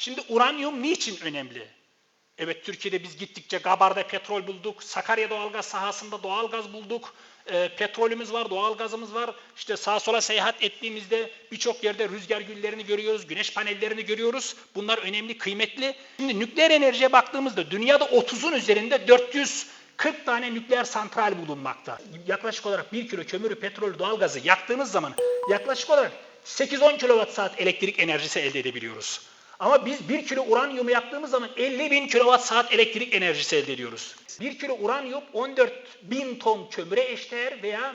Şimdi uranyum niçin önemli? Evet Türkiye'de biz gittikçe Gabar'da petrol bulduk, Sakarya doğalgaz sahasında doğalgaz bulduk, e, petrolümüz var, doğalgazımız var. İşte sağa sola seyahat ettiğimizde birçok yerde rüzgar güllerini görüyoruz, güneş panellerini görüyoruz. Bunlar önemli, kıymetli. Şimdi nükleer enerjiye baktığımızda dünyada 30'un üzerinde 440 tane nükleer santral bulunmakta. Yaklaşık olarak 1 kilo kömürü, petrolü, doğalgazı yaktığınız zaman yaklaşık olarak 8-10 kilowatt saat elektrik enerjisi elde edebiliyoruz. Ama biz 1 kilo uranyumu yaktığımız zaman 50 bin kilowatt saat elektrik enerjisi elde ediyoruz. 1 kilo uranyum 14 bin ton kömüre eşdeğer veya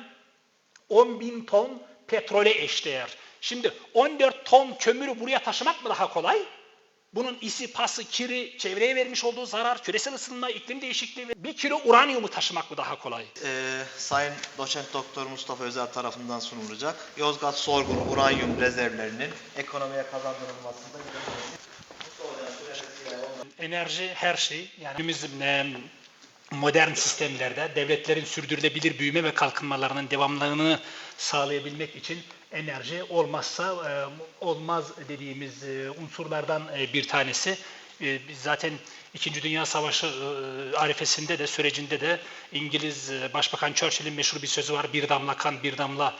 10 bin ton petrole eşdeğer. Şimdi 14 ton kömürü buraya taşımak mı daha kolay? Bunun isi, pası, kiri, çevreye vermiş olduğu zarar, küresel ısınma, iklim değişikliği 1 kilo uranyumu taşımak mı daha kolay? Ee, Sayın Doçent Doktor Mustafa Özel tarafından sunulacak. Yozgat Sorgun Uranyum rezervlerinin ekonomiye kazandırılmasında Enerji her şey. Yani günümüz e, modern sistemlerde devletlerin sürdürülebilir büyüme ve kalkınmalarının devamlılığını sağlayabilmek için enerji olmazsa e, olmaz dediğimiz e, unsurlardan e, bir tanesi. Zaten İkinci Dünya Savaşı arifesinde de sürecinde de İngiliz Başbakan Churchill'in meşhur bir sözü var. Bir damla kan, bir damla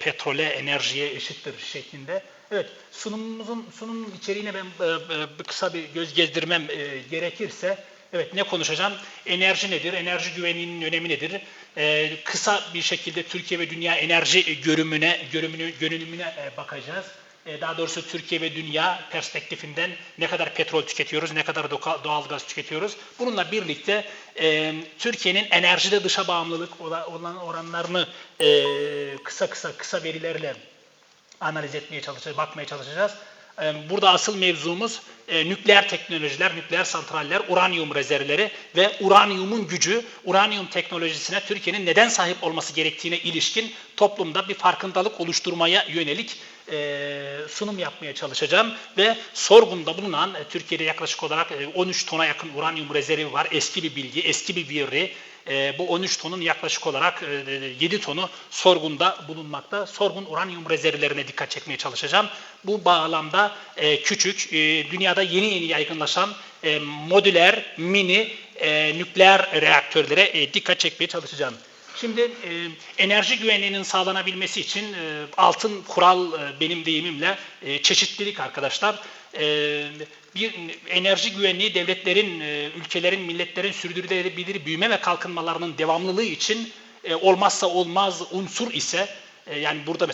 petrole, enerjiye eşittir şeklinde. Evet, sunumumuzun sunum içeriğine ben e, e, kısa bir göz gezdirmem e, gerekirse, evet ne konuşacağım? Enerji nedir? Enerji güvenliğinin önemi nedir? E, kısa bir şekilde Türkiye ve dünya enerji görümüne, görümünü, görünümüne e, bakacağız. E, daha doğrusu Türkiye ve dünya perspektifinden ne kadar petrol tüketiyoruz, ne kadar doka- doğalgaz tüketiyoruz. Bununla birlikte e, Türkiye'nin enerjide dışa bağımlılık ola- olan oranlarını e, kısa kısa kısa verilerle analiz etmeye çalışacağız, bakmaya çalışacağız. Ee, Burada asıl mevzumuz e, nükleer teknolojiler, nükleer santraller, uranyum rezervleri ve uranyumun gücü, uranyum teknolojisine Türkiye'nin neden sahip olması gerektiğine ilişkin toplumda bir farkındalık oluşturmaya yönelik e, sunum yapmaya çalışacağım. Ve sorgunda bulunan e, Türkiye'de yaklaşık olarak e, 13 tona yakın uranyum rezervi var. Eski bir bilgi, eski bir veri. E, bu 13 tonun yaklaşık olarak e, 7 tonu sorgunda bulunmakta. Sorgun uranyum rezervlerine dikkat çekmeye çalışacağım. Bu bağlamda e, küçük, e, dünyada yeni yeni yaygınlaşan e, modüler, mini e, nükleer reaktörlere e, dikkat çekmeye çalışacağım. Şimdi e, enerji güvenliğinin sağlanabilmesi için e, altın kural e, benim deyimimle e, çeşitlilik arkadaşlar. E, bir enerji güvenliği devletlerin, e, ülkelerin, milletlerin sürdürülebilir büyüme ve kalkınmalarının devamlılığı için e, olmazsa olmaz unsur ise e, yani burada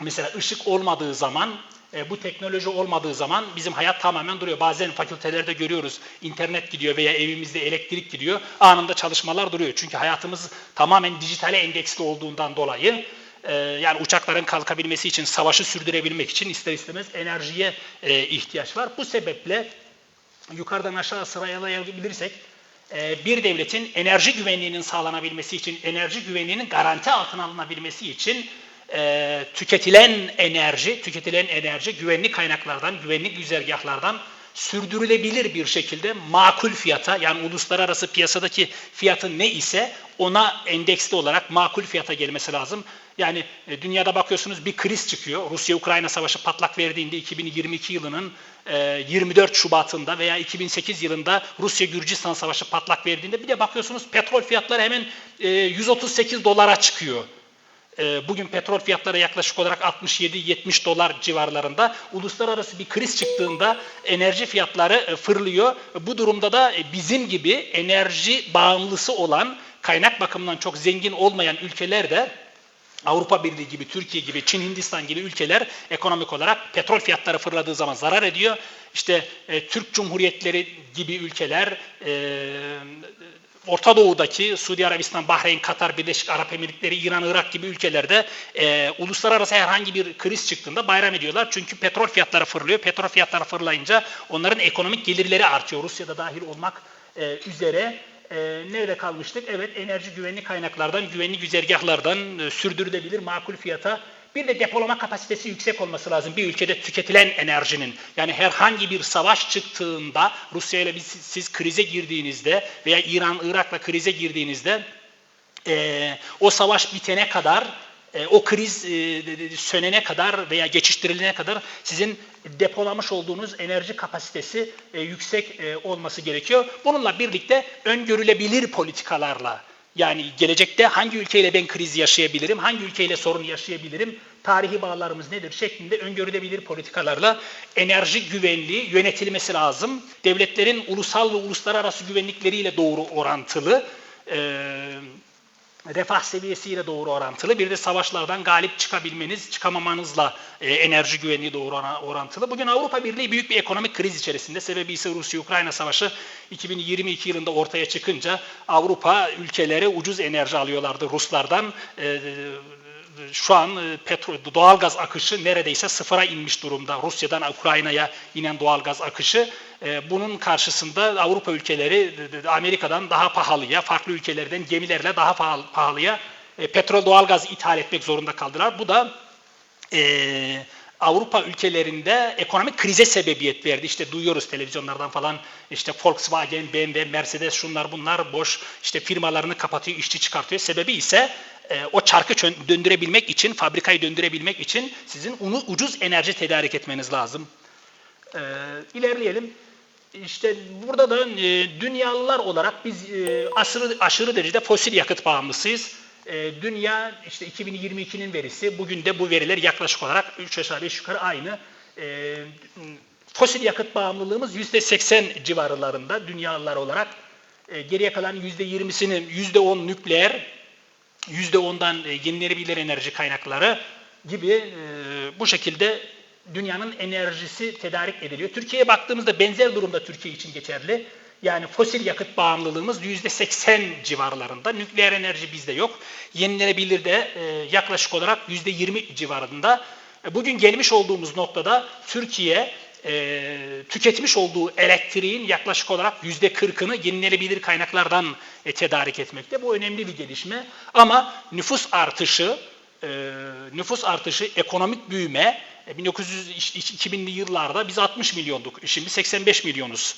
mesela ışık olmadığı zaman bu teknoloji olmadığı zaman bizim hayat tamamen duruyor. Bazen fakültelerde görüyoruz internet gidiyor veya evimizde elektrik gidiyor. Anında çalışmalar duruyor. Çünkü hayatımız tamamen dijitale endeksli olduğundan dolayı e, yani uçakların kalkabilmesi için, savaşı sürdürebilmek için ister istemez enerjiye e, ihtiyaç var. Bu sebeple yukarıdan aşağı sıralayabilirsek e, bir devletin enerji güvenliğinin sağlanabilmesi için, enerji güvenliğinin garanti altına alınabilmesi için e, tüketilen enerji, tüketilen enerji güvenli kaynaklardan, güvenli güzergahlardan sürdürülebilir bir şekilde makul fiyata yani uluslararası piyasadaki fiyatı ne ise ona endeksli olarak makul fiyata gelmesi lazım. Yani e, dünyada bakıyorsunuz bir kriz çıkıyor. Rusya-Ukrayna savaşı patlak verdiğinde 2022 yılının e, 24 Şubat'ında veya 2008 yılında Rusya-Gürcistan savaşı patlak verdiğinde bir de bakıyorsunuz petrol fiyatları hemen e, 138 dolara çıkıyor. E, Bugün petrol fiyatları yaklaşık olarak 67-70 dolar civarlarında. Uluslararası bir kriz çıktığında enerji fiyatları e, fırlıyor. Bu durumda da e, bizim gibi enerji bağımlısı olan, kaynak bakımından çok zengin olmayan ülkeler de Avrupa Birliği gibi, Türkiye gibi, Çin, Hindistan gibi ülkeler ekonomik olarak petrol fiyatları fırladığı zaman zarar ediyor. İşte e, Türk Cumhuriyetleri gibi ülkeler, e, Orta Doğu'daki Suudi Arabistan, Bahreyn, Katar, Birleşik Arap Emirlikleri, İran, Irak gibi ülkelerde e, uluslararası herhangi bir kriz çıktığında bayram ediyorlar. Çünkü petrol fiyatları fırlıyor. Petrol fiyatları fırlayınca onların ekonomik gelirleri artıyor. Rusya'da dahil olmak e, üzere. E, nerede kalmıştık? Evet enerji güvenli kaynaklardan, güvenli güzergahlardan e, sürdürülebilir makul fiyata bir de depolama kapasitesi yüksek olması lazım bir ülkede tüketilen enerjinin. Yani herhangi bir savaş çıktığında Rusya ile biz, siz krize girdiğinizde veya İran, Irak'la krize girdiğinizde e, o savaş bitene kadar e, o kriz e, sönene kadar veya geçiştirilene kadar sizin depolamış olduğunuz enerji kapasitesi e, yüksek e, olması gerekiyor. Bununla birlikte öngörülebilir politikalarla yani gelecekte hangi ülkeyle ben kriz yaşayabilirim, hangi ülkeyle sorun yaşayabilirim, tarihi bağlarımız nedir şeklinde öngörülebilir politikalarla enerji güvenliği yönetilmesi lazım. Devletlerin ulusal ve uluslararası güvenlikleriyle doğru orantılı. Eee refah seviyesiyle doğru orantılı. Bir de savaşlardan galip çıkabilmeniz, çıkamamanızla e, enerji güvenliği doğru ora- orantılı. Bugün Avrupa Birliği büyük bir ekonomik kriz içerisinde. Sebebi ise Rusya-Ukrayna savaşı 2022 yılında ortaya çıkınca Avrupa ülkeleri ucuz enerji alıyorlardı Ruslardan. E, şu an e, petrol, doğalgaz akışı neredeyse sıfıra inmiş durumda. Rusya'dan Ukrayna'ya inen doğalgaz akışı. E, bunun karşısında Avrupa ülkeleri Amerika'dan daha pahalıya, farklı ülkelerden gemilerle daha pahalı- pahalıya e, petrol doğalgaz ithal etmek zorunda kaldılar. Bu da e, Avrupa ülkelerinde ekonomik krize sebebiyet verdi. İşte duyuyoruz televizyonlardan falan işte Volkswagen, BMW, Mercedes şunlar bunlar boş işte firmalarını kapatıyor, işçi çıkartıyor. Sebebi ise o çarkı döndürebilmek için, fabrikayı döndürebilmek için sizin onu ucuz enerji tedarik etmeniz lazım. Ee, ilerleyelim. İşte burada da e, dünyalılar olarak biz e, aşırı, aşırı derecede fosil yakıt bağımlısıyız. E, dünya işte 2022'nin verisi, bugün de bu veriler yaklaşık olarak 3 aşağı 5 yukarı aynı. E, fosil yakıt bağımlılığımız %80 civarlarında dünyalılar olarak. E, geriye kalan %20'sinin %10 nükleer, %10'dan e, yenilenebilir enerji kaynakları gibi e, bu şekilde dünyanın enerjisi tedarik ediliyor. Türkiye'ye baktığımızda benzer durumda Türkiye için geçerli. Yani fosil yakıt bağımlılığımız %80 civarlarında. Nükleer enerji bizde yok. Yenilenebilir de e, yaklaşık olarak %20 civarında. E, Bugün gelmiş olduğumuz noktada Türkiye e, tüketmiş olduğu elektriğin yaklaşık olarak yüzde kırkını yenilenebilir kaynaklardan tedarik etmekte. Bu önemli bir gelişme. Ama nüfus artışı, nüfus artışı, ekonomik büyüme, 1900 işte 2000'li yıllarda biz 60 milyonduk, şimdi 85 milyonuz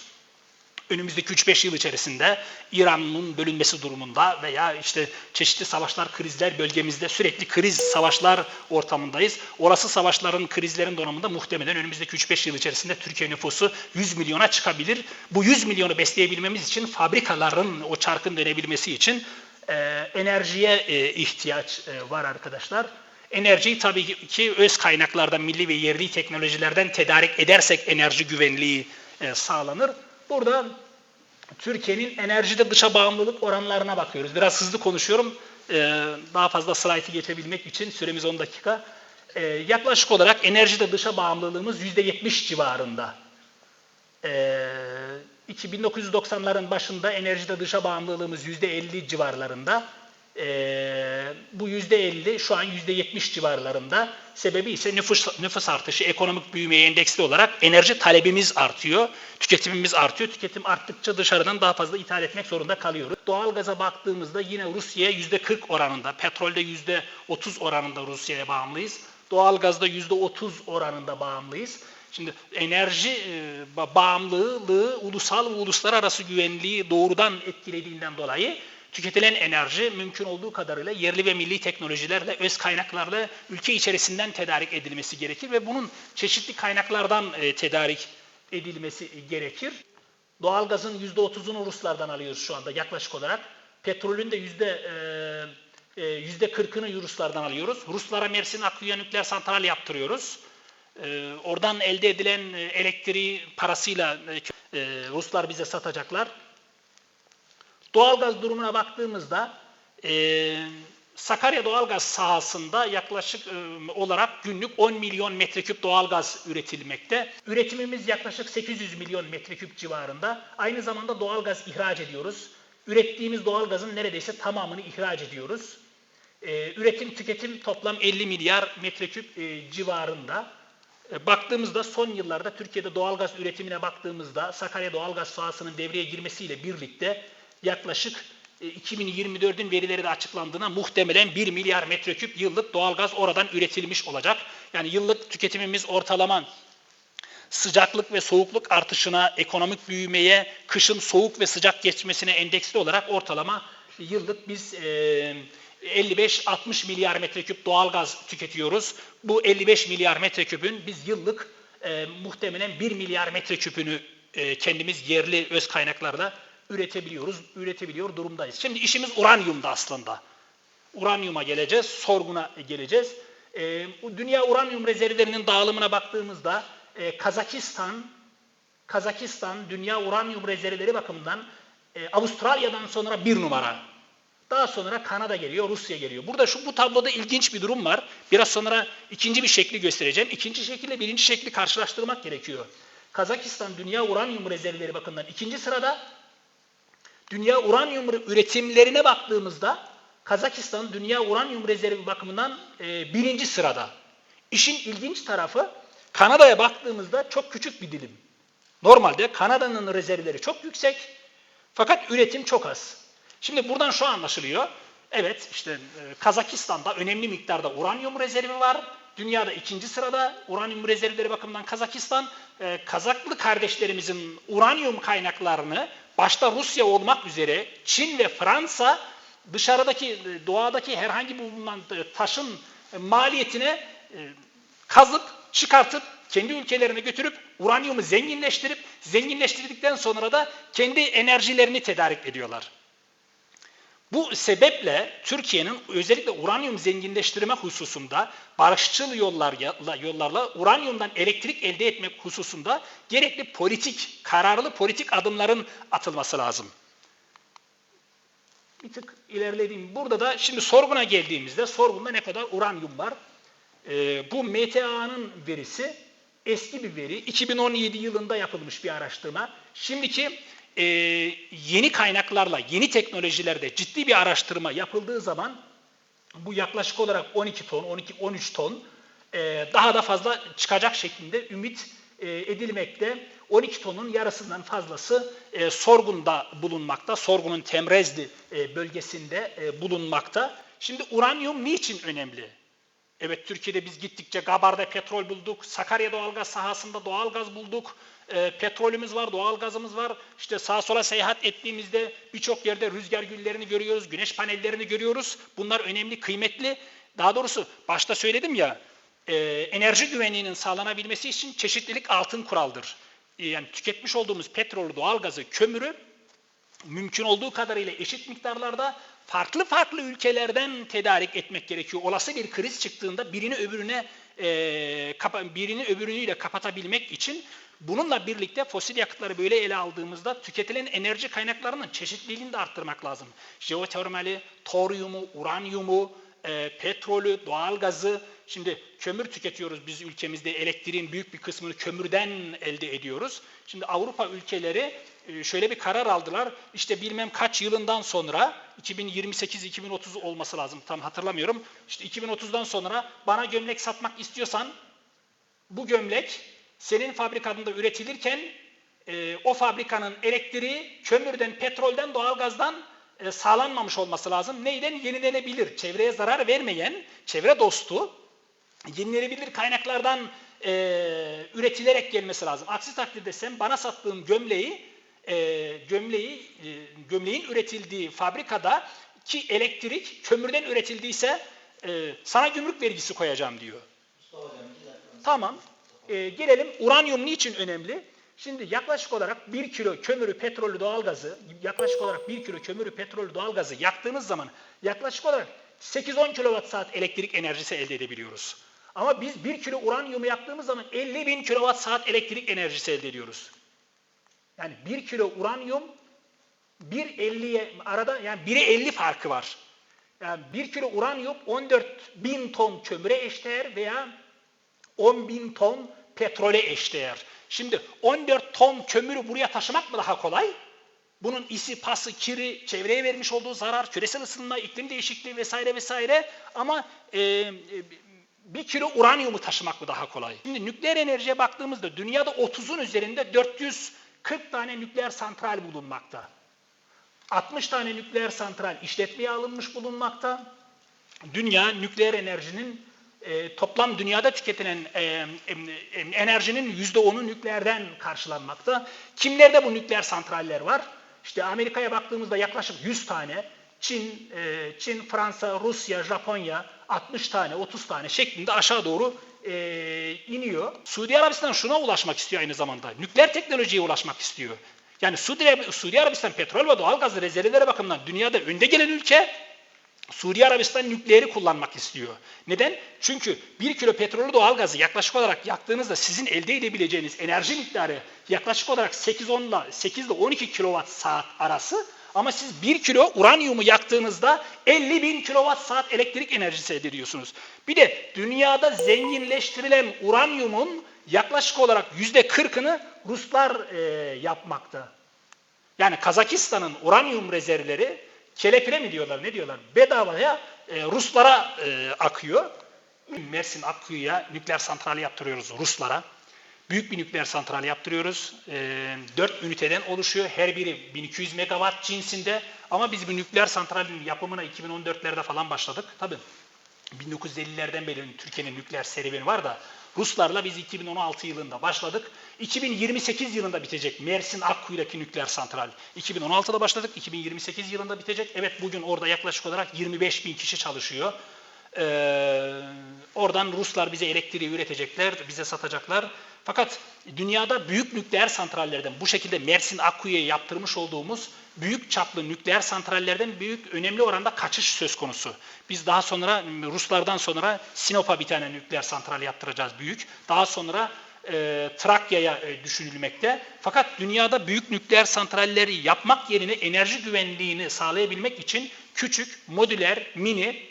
önümüzdeki 3-5 yıl içerisinde İran'ın bölünmesi durumunda veya işte çeşitli savaşlar, krizler bölgemizde sürekli kriz, savaşlar ortamındayız. Orası savaşların, krizlerin donanımında muhtemelen önümüzdeki 3-5 yıl içerisinde Türkiye nüfusu 100 milyona çıkabilir. Bu 100 milyonu besleyebilmemiz için fabrikaların o çarkın dönebilmesi için e, enerjiye e, ihtiyaç e, var arkadaşlar. Enerjiyi tabii ki öz kaynaklardan, milli ve yerli teknolojilerden tedarik edersek enerji güvenliği e, sağlanır. Burada Türkiye'nin enerjide dışa bağımlılık oranlarına bakıyoruz. Biraz hızlı konuşuyorum. Ee, daha fazla slaytı geçebilmek için süremiz 10 dakika. Ee, yaklaşık olarak enerjide dışa bağımlılığımız %70 civarında. Ee, 1990'ların başında enerjide dışa bağımlılığımız %50 civarlarında. Ee, bu %50 şu an %70 civarlarında. Sebebi ise nüfus, nüfus artışı, ekonomik büyümeye endeksli olarak enerji talebimiz artıyor, tüketimimiz artıyor. Tüketim arttıkça dışarıdan daha fazla ithal etmek zorunda kalıyoruz. Doğalgaza baktığımızda yine Rusya'ya %40 oranında, petrolde %30 oranında Rusya'ya bağımlıyız. Doğalgazda %30 oranında bağımlıyız. Şimdi enerji e, ba- bağımlılığı ulusal ve uluslararası güvenliği doğrudan etkilediğinden dolayı tüketilen enerji mümkün olduğu kadarıyla yerli ve milli teknolojilerle, öz kaynaklarla ülke içerisinden tedarik edilmesi gerekir ve bunun çeşitli kaynaklardan e, tedarik edilmesi gerekir. Doğalgazın %30'unu Ruslardan alıyoruz şu anda yaklaşık olarak. Petrolün de yüzde e, e, %40'ını Ruslardan alıyoruz. Ruslara Mersin Akkuyu nükleer santral yaptırıyoruz. Oradan elde edilen elektriği parasıyla Ruslar bize satacaklar. Doğalgaz durumuna baktığımızda e, Sakarya doğalgaz sahasında yaklaşık e, olarak günlük 10 milyon metreküp doğalgaz üretilmekte. Üretimimiz yaklaşık 800 milyon metreküp civarında. Aynı zamanda doğalgaz ihraç ediyoruz. Ürettiğimiz doğalgazın neredeyse tamamını ihraç ediyoruz. E, üretim tüketim toplam 50 milyar metreküp e, civarında. E, Baktığımızda son yıllarda Türkiye'de doğalgaz üretimine baktığımızda Sakarya doğalgaz sahasının devreye girmesiyle birlikte yaklaşık e, 2024'ün verileri de açıklandığına muhtemelen 1 milyar metreküp yıllık doğalgaz oradan üretilmiş olacak. Yani yıllık tüketimimiz ortalama sıcaklık ve soğukluk artışına, ekonomik büyümeye, kışın soğuk ve sıcak geçmesine endeksli olarak ortalama yıllık biz e, 55-60 milyar metreküp doğal gaz tüketiyoruz. Bu 55 milyar metreküpün biz yıllık e, muhtemelen 1 milyar metreküpünü e, kendimiz yerli öz kaynaklarla üretebiliyoruz, üretebiliyor durumdayız. Şimdi işimiz uranyumda aslında. Uranyuma geleceğiz, sorguna geleceğiz. E, dünya uranyum rezervlerinin dağılımına baktığımızda e, Kazakistan, Kazakistan dünya uranyum rezervleri bakımından e, Avustralya'dan sonra bir numara. Daha sonra Kanada geliyor, Rusya geliyor. Burada şu bu tabloda ilginç bir durum var. Biraz sonra ikinci bir şekli göstereceğim. İkinci şekilde birinci şekli karşılaştırmak gerekiyor. Kazakistan dünya uranyum rezervleri bakımından ikinci sırada. Dünya uranyum üretimlerine baktığımızda Kazakistan dünya uranyum rezervi bakımından e, birinci sırada. İşin ilginç tarafı Kanada'ya baktığımızda çok küçük bir dilim. Normalde Kanada'nın rezervleri çok yüksek fakat üretim çok az. Şimdi buradan şu anlaşılıyor. Evet işte e, Kazakistan'da önemli miktarda uranyum rezervi var. Dünyada ikinci sırada uranyum rezervleri bakımından Kazakistan. E, Kazaklı kardeşlerimizin uranyum kaynaklarını başta Rusya olmak üzere Çin ve Fransa dışarıdaki doğadaki herhangi bulunan taşın e, maliyetine e, kazıp çıkartıp kendi ülkelerine götürüp uranyumu zenginleştirip zenginleştirdikten sonra da kendi enerjilerini tedarik ediyorlar. Bu sebeple Türkiye'nin özellikle uranyum zenginleştirme hususunda barışçıl yollarla, yollarla uranyumdan elektrik elde etmek hususunda gerekli politik, kararlı politik adımların atılması lazım. Bir tık ilerlediğim. Burada da şimdi sorguna geldiğimizde sorgunda ne kadar uranyum var? Ee, bu MTA'nın verisi eski bir veri. 2017 yılında yapılmış bir araştırma. Şimdiki e, yeni kaynaklarla, yeni teknolojilerde ciddi bir araştırma yapıldığı zaman bu yaklaşık olarak 12 ton, 12 13 ton e, daha da fazla çıkacak şeklinde ümit e, edilmekte. 12 tonun yarısından fazlası e, sorgunda bulunmakta. Sorgunun Temrezli e, bölgesinde e, bulunmakta. Şimdi uranyum niçin önemli? Evet Türkiye'de biz gittikçe Gabar'da petrol bulduk, Sakarya doğalgaz sahasında doğalgaz bulduk, e, petrolümüz var, doğalgazımız var. İşte sağa sola seyahat ettiğimizde birçok yerde rüzgar güllerini görüyoruz, güneş panellerini görüyoruz. Bunlar önemli, kıymetli. Daha doğrusu başta söyledim ya, e, enerji güvenliğinin sağlanabilmesi için çeşitlilik altın kuraldır. E, yani tüketmiş olduğumuz petrolü, doğalgazı, kömürü mümkün olduğu kadarıyla eşit miktarlarda farklı farklı ülkelerden tedarik etmek gerekiyor. Olası bir kriz çıktığında birini öbürüne e, birini öbürünüyle kapatabilmek için bununla birlikte fosil yakıtları böyle ele aldığımızda tüketilen enerji kaynaklarının çeşitliliğini de arttırmak lazım. Jeotermali, toryumu, uranyumu, e, petrolü, doğalgazı, şimdi kömür tüketiyoruz biz ülkemizde elektriğin büyük bir kısmını kömürden elde ediyoruz. Şimdi Avrupa ülkeleri şöyle bir karar aldılar. İşte bilmem kaç yılından sonra 2028-2030 olması lazım tam hatırlamıyorum. İşte 2030'dan sonra bana gömlek satmak istiyorsan bu gömlek senin fabrikanda üretilirken e, o fabrikanın elektriği kömürden, petrolden, doğalgazdan e, sağlanmamış olması lazım. Neyden? Yenilenebilir, çevreye zarar vermeyen, çevre dostu, yenilenebilir kaynaklardan e, üretilerek gelmesi lazım. Aksi takdirde sen bana sattığın gömleği, e, gömleği, e, gömleğin üretildiği fabrikada ki elektrik kömürden üretildiyse e, sana gümrük vergisi koyacağım diyor. Tamam. E, gelelim uranyum niçin önemli? Şimdi yaklaşık olarak 1 kilo kömürü, petrolü, doğalgazı, yaklaşık olarak 1 kilo kömürü, petrolü, doğalgazı yaktığımız zaman yaklaşık olarak 8-10 kilowatt saat elektrik enerjisi elde edebiliyoruz. Ama biz 1 kilo uranyumu yaktığımız zaman 50 bin kilowatt saat elektrik enerjisi elde ediyoruz. Yani 1 kilo uranyum 1.50'ye arada yani 1'e 50 farkı var. Yani 1 kilo uranyum 14 bin ton kömüre eşdeğer veya 10 bin ton petrole eşdeğer. Şimdi 14 ton kömürü buraya taşımak mı daha kolay? Bunun isi, pası, kiri, çevreye vermiş olduğu zarar, küresel ısınma, iklim değişikliği vesaire vesaire ama e, e, bir kilo uranyumu taşımak mı daha kolay? Şimdi nükleer enerjiye baktığımızda dünyada 30'un üzerinde 440 tane nükleer santral bulunmakta. 60 tane nükleer santral işletmeye alınmış bulunmakta. Dünya nükleer enerjinin e, toplam dünyada tüketilen e, e, enerjinin yüzde onu nükleerden karşılanmakta. Kimlerde bu nükleer santraller var? İşte Amerika'ya baktığımızda yaklaşık 100 tane, Çin, e, Çin, Fransa, Rusya, Japonya 60 tane, 30 tane şeklinde aşağı doğru e, iniyor. Suudi Arabistan şuna ulaşmak istiyor aynı zamanda. Nükleer teknolojiye ulaşmak istiyor. Yani Suudi, Suudi Arabistan petrol ve doğalgaz rezervleri bakımından dünyada önde gelen ülke. Suudi Arabistan nükleeri kullanmak istiyor. Neden? Çünkü 1 kilo petrolü doğalgazı yaklaşık olarak yaktığınızda sizin elde edebileceğiniz enerji miktarı yaklaşık olarak 8-10 ile 8 ile 12 kilowatt saat arası ama siz 1 kilo uranyumu yaktığınızda 50 bin kilowatt saat elektrik enerjisi elde ediyorsunuz. Bir de dünyada zenginleştirilen uranyumun yaklaşık olarak %40'ını Ruslar e, yapmakta. Yani Kazakistan'ın uranyum rezervleri kelepire mi diyorlar ne diyorlar bedavaya e, Ruslara e, akıyor. Mersin Akkuyu'ya nükleer santrali yaptırıyoruz Ruslara. Büyük bir nükleer santrali yaptırıyoruz. E, 4 üniteden oluşuyor. Her biri 1200 megawatt cinsinde. Ama biz bu nükleer santralin yapımına 2014'lerde falan başladık. Tabii 1950'lerden beri Türkiye'nin nükleer serüveni var da Ruslarla biz 2016 yılında başladık. 2028 yılında bitecek Mersin Akkuyu'daki nükleer santral. 2016'da başladık, 2028 yılında bitecek. Evet bugün orada yaklaşık olarak 25 bin kişi çalışıyor. Ee, oradan Ruslar bize elektriği üretecekler, bize satacaklar. Fakat dünyada büyük nükleer santrallerden bu şekilde Mersin Akkuyu'ya yaptırmış olduğumuz büyük çaplı nükleer santrallerden büyük önemli oranda kaçış söz konusu. Biz daha sonra Ruslardan sonra Sinop'a bir tane nükleer santral yaptıracağız büyük. Daha sonra e, Trakya'ya e, düşünülmekte. Fakat dünyada büyük nükleer santralleri yapmak yerine enerji güvenliğini sağlayabilmek için küçük, modüler, mini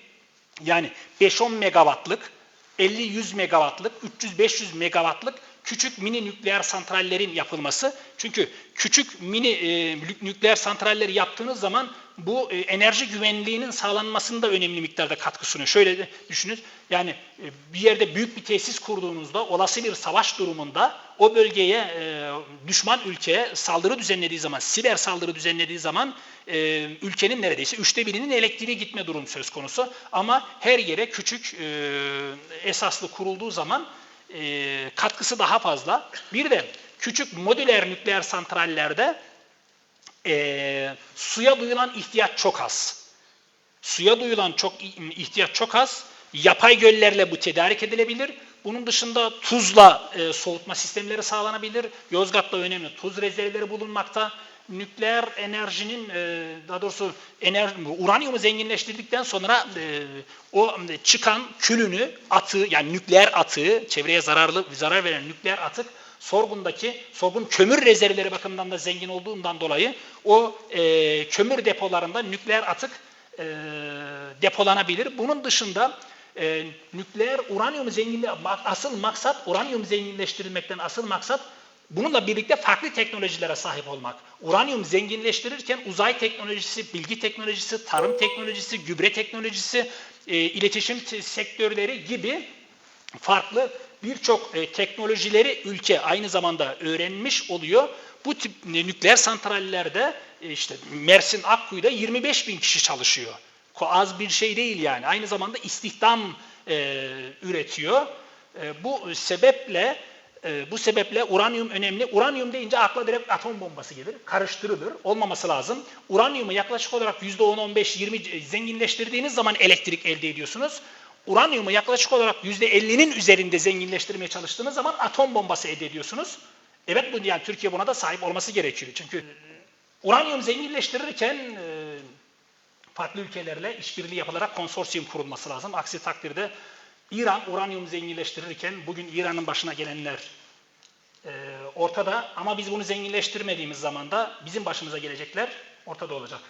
yani 5-10 megawattlık, 50-100 megawattlık, 300-500 megawattlık küçük mini nükleer santrallerin yapılması. Çünkü küçük mini e, nükleer santralleri yaptığınız zaman bu e, enerji güvenliğinin sağlanmasında önemli miktarda katkı sunuyor. Şöyle düşünün. Yani e, bir yerde büyük bir tesis kurduğunuzda olası bir savaş durumunda o bölgeye e, düşman ülkeye saldırı düzenlediği zaman, siber saldırı düzenlediği zaman e, ülkenin neredeyse üçte birinin elektriği gitme durum söz konusu. Ama her yere küçük e, esaslı kurulduğu zaman e, katkısı daha fazla. Bir de küçük modüler nükleer santrallerde e, suya duyulan ihtiyaç çok az. Suya duyulan çok ihtiyaç çok az. Yapay göllerle bu tedarik edilebilir. Bunun dışında tuzla e, soğutma sistemleri sağlanabilir. Yozgat'ta önemli tuz rezervleri bulunmakta. Nükleer enerjinin e, daha doğrusu enerji, uranyumu zenginleştirdikten sonra e, o çıkan külünü, atığı yani nükleer atığı, çevreye zararlı zarar veren nükleer atık sorgundaki sorgun kömür rezervleri bakımından da zengin olduğundan dolayı o e, kömür depolarında nükleer atık e, depolanabilir. Bunun dışında e, nükleer uranyum zenginliği asıl maksat uranyum zenginleştirilmekten asıl maksat bununla birlikte farklı teknolojilere sahip olmak. Uranyum zenginleştirirken uzay teknolojisi, bilgi teknolojisi, tarım teknolojisi, gübre teknolojisi, e, iletişim sektörleri gibi farklı birçok e, teknolojileri ülke aynı zamanda öğrenmiş oluyor. Bu tip nükleer santrallerde e, işte Mersin Akkuyu'da 25 bin kişi çalışıyor. Az bir şey değil yani. Aynı zamanda istihdam e, üretiyor. E, bu sebeple e, bu sebeple uranyum önemli. Uranyum deyince akla direkt atom bombası gelir. Karıştırılır. Olmaması lazım. Uranyumu yaklaşık olarak %10-15-20 zenginleştirdiğiniz zaman elektrik elde ediyorsunuz. Uranyumu yaklaşık olarak %50'nin üzerinde zenginleştirmeye çalıştığınız zaman atom bombası elde ediyorsunuz. Evet bu yani Türkiye buna da sahip olması gerekiyor. Çünkü uranyum zenginleştirirken e, farklı ülkelerle işbirliği yapılarak konsorsiyum kurulması lazım. Aksi takdirde İran uranyum zenginleştirirken bugün İran'ın başına gelenler e, ortada ama biz bunu zenginleştirmediğimiz zaman da bizim başımıza gelecekler ortada olacak.